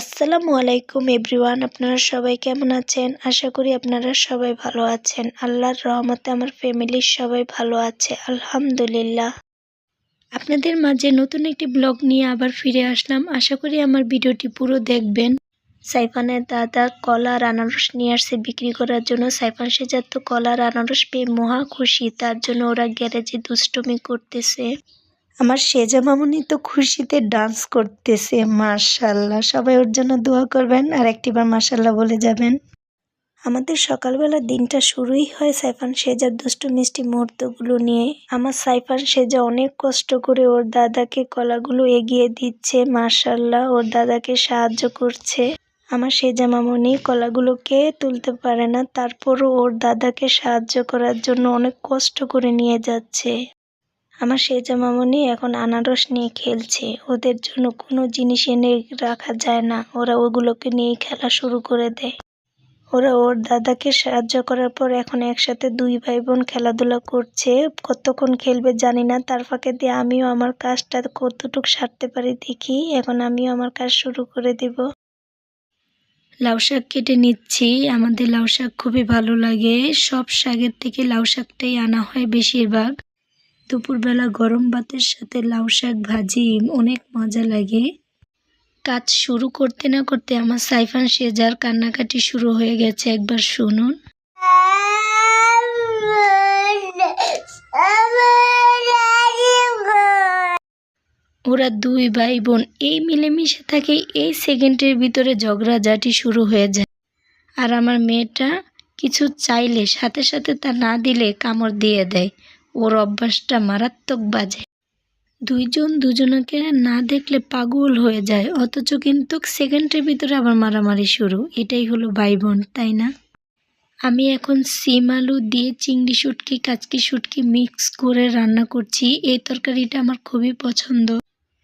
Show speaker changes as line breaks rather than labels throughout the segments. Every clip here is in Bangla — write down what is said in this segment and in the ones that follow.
আসসালামু আলাইকুম এভরিওয়ান, আপনারা সবাই কেমন আছেন? আশা করি আপনারা সবাই ভালো আছেন। আল্লাহর রহমতে আমার ফ্যামিলির সবাই ভালো আছে, আলহামদুলিল্লাহ। আপনাদের মাঝে নতুন একটি ব্লগ নিয়ে আবার ফিরে আসলাম। আশা করি আমার ভিডিওটি পুরো দেখবেন। সাইফানের দাদা কলা আর আনারস নিয়ে আসছে বিক্রি করার জন্য। সাইফান সেজার তো কলা আর আনারস পেয়ে মহা খুশি। তার জন্য ওরা গ্যারেজে দুষ্টমি করতেছে। আমার সেজা মামুনি তো খুশিতে ডান্স করতেছে মার্শাল্লাহ সবাই ওর জন্য দোয়া করবেন আর একটিবার মার্শাল্লাহ বলে যাবেন। আমাদের সকালবেলা দিনটা শুরুই হয় সাইফান সেজার দুষ্টু মিষ্টি মুহূর্তগুলো নিয়ে। আমার সাইফান সেজা অনেক কষ্ট করে ওর দাদাকে কলাগুলো এগিয়ে দিচ্ছে মার্শাল্লাহ ওর দাদাকে সাহায্য করছে। আমার সেজা মামুনি কলাগুলোকে তুলতে পারে না, তারপরও ওর দাদাকে সাহায্য করার জন্য অনেক কষ্ট করে নিয়ে যাচ্ছে। আমার সেজা মামনি এখন আনারস নিয়ে খেলছে। ওদের জন্য কোনো জিনিস এনে রাখা যায় না। ওরা ওগুলোকে নিয়ে খেলা শুরু করে দেয়। ওরা ওর দাদাকে সাহায্য করার পর এখন একসাথে দুই ভাই বোন খেলাধুলা করছে। কতক্ষণ খেলবে জানি না। তার ফাঁকে দিয়ে আমিও আমার কাজটা কতটুক সারতে পারি দেখি। এখন আমিও আমার কাজ শুরু করে দিব। লাউ শাক কেটে নিচ্ছি। আমাদের লাউ শাক খুবই ভালো লাগে। সব শাকের থেকে লাউ শাকটাই আনা হয় বেশিরভাগ। দুপুরবেলা গরম ভাতের সাথে লাউ শাক ভাজি, অনেক মজা লাগে। কাজ শুরু করতে না করতে আমার সাইফান সেজার কান্নাকাটি শুরু হয়ে গেছে, একবার শুনুন। ওরা দুই ভাই বোন এই মিলেমিশে থাকে, এই সেকেন্ডের ভিতরে ঝগড়া ঝগড়াঝাটি শুরু হয়ে যায়। আর আমার মেয়েটা কিছু চাইলে, সাথে সাথে তা না দিলে কামড় দিয়ে দেয়। ওর অভ্যাসটা মারাত্মক বাজে। দুইজন দুজনকে না দেখলে পাগল হয়ে যায়। অথচ কিন্তু সেকেন্ডের ভিতরে আবার মারামারি শুরু। এটাই হলো ভাই বোন তাই না? আমি এখন সিম, আলু দিয়ে চিংড়ি শুটকি, কাচকি শুটকি মিক্স করে রান্না করছি। এই তরকারিটা আমার খুবই পছন্দ।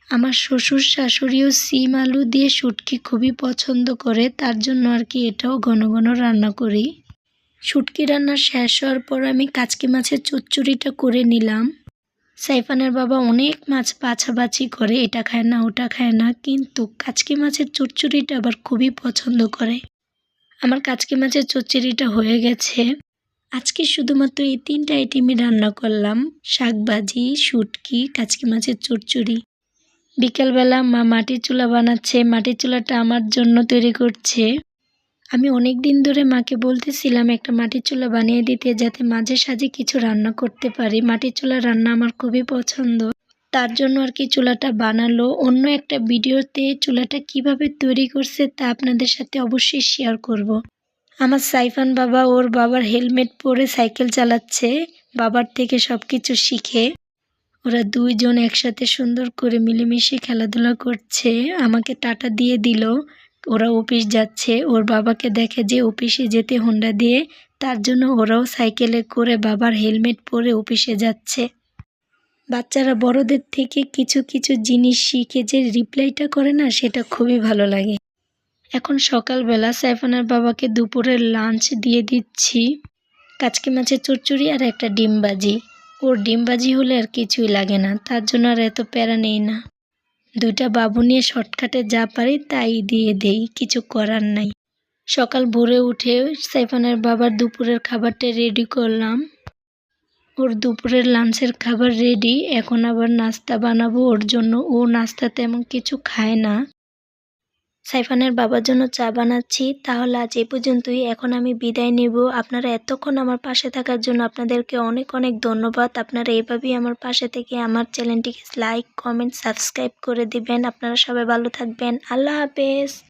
আমার শ্বশুর শাশুড়িও সিম, আলু দিয়ে শুটকি খুবই পছন্দ করে। তার জন্য আর কি এটাও ঘন ঘন রান্না করি। শুটকি রান্না শেষ হওয়ার পর আমি কাচকি মাছের চচ্চড়িটা করে নিলাম। সাইফানের বাবা অনেক মাছ বাছাবাছি করে, এটা খায় না, ওটা খায় না, কিন্তু কাচকি মাছের চচ্চড়িটা আবার খুবই পছন্দ করে। আমার কাচকি মাছের চচ্চড়িটা হয়ে গেছে। আজকে শুধুমাত্র এই তিনটা আইটেমই রান্না করলাম শাক ভাজি শুটকি, কাচকি মাছের চচ্চড়ি। বিকেলবেলা মা মাটির চুলা বানাচ্ছে, মাটির চুলাটা আমার জন্য তৈরি করছে। আমি অনেক দিন ধরে মাকে বলতেছিলাম একটা মাটির চুলা বানিয়ে দিতে যাতে মাঝে সাঝে কিছু রান্না করতে পারি। মাটির চুলা রান্না আমার খুবই পছন্দ। তার জন্য আর কি চুলাটা বানালো। অন্য একটা ভিডিওতে চুলাটা কীভাবে তৈরি করছে তা আপনাদের সাথে অবশ্যই শেয়ার করব। আমার সাইফান বাবা ওর বাবার হেলমেট পরে সাইকেল চালাচ্ছে, বাবার থেকে সব কিছু শিখে। ওরা দুইজন একসাথে সুন্দর করে মিলেমিশে খেলাধুলা করছে। আমাকে টাটা দিয়ে দিল। ওরা অফিস যাচ্ছে, ওর বাবাকে দেখে যে অফিসে যেতে হোন্ডা দিয়ে, তার জন্য ওরাও সাইকেলে করে বাবার হেলমেট পরে অফিসে যাচ্ছে। বাচ্চারা বড়দের থেকে কিছু কিছু জিনিস শিখে যে রিপ্লাইটা করে না, সেটা খুবই ভালো লাগে। এখন সকালবেলা সাইফানার বাবাকে দুপুরের লাঞ্চ দিয়ে দিচ্ছি। কাচকি মাছের চচ্চড়ি আর একটা ডিমবাজি ওর ডিমবাজি হলে আর কিছুই লাগে না, তার জন্য আর এত প্যারা নেই না। দুইটা বাবু নিয়ে শর্টকাটে যা পারি তাই দিয়ে দেই, কিছু করার নাই। সকাল ভোরে উঠে সাইফানের বাবার দুপুরের খাবারটা রেডি করলাম। ওর দুপুরের লাঞ্চের খাবার রেডি এখন আবার নাস্তা বানাবো, ওর জন্য ও নাস্তা তেমন কিছু খায় না। সাইফানের বাবার জন্য চা বানাচ্ছি, তাহলে আজ এ পর্যন্তই। এখন আমি বিদায় নেব। আপনারা এতক্ষণ আমার পাশে থাকার জন্য আপনাদেরকে অনেক অনেক ধন্যবাদ। আপনারা এভাবেই আমার পাশে থেকে আমার চ্যানেলটিকে লাইক কমেন্ট সাবস্ক্রাইব করে দিবেন। আপনারা সবাই ভালো থাকবেন। আল্লাহ হাফেজ।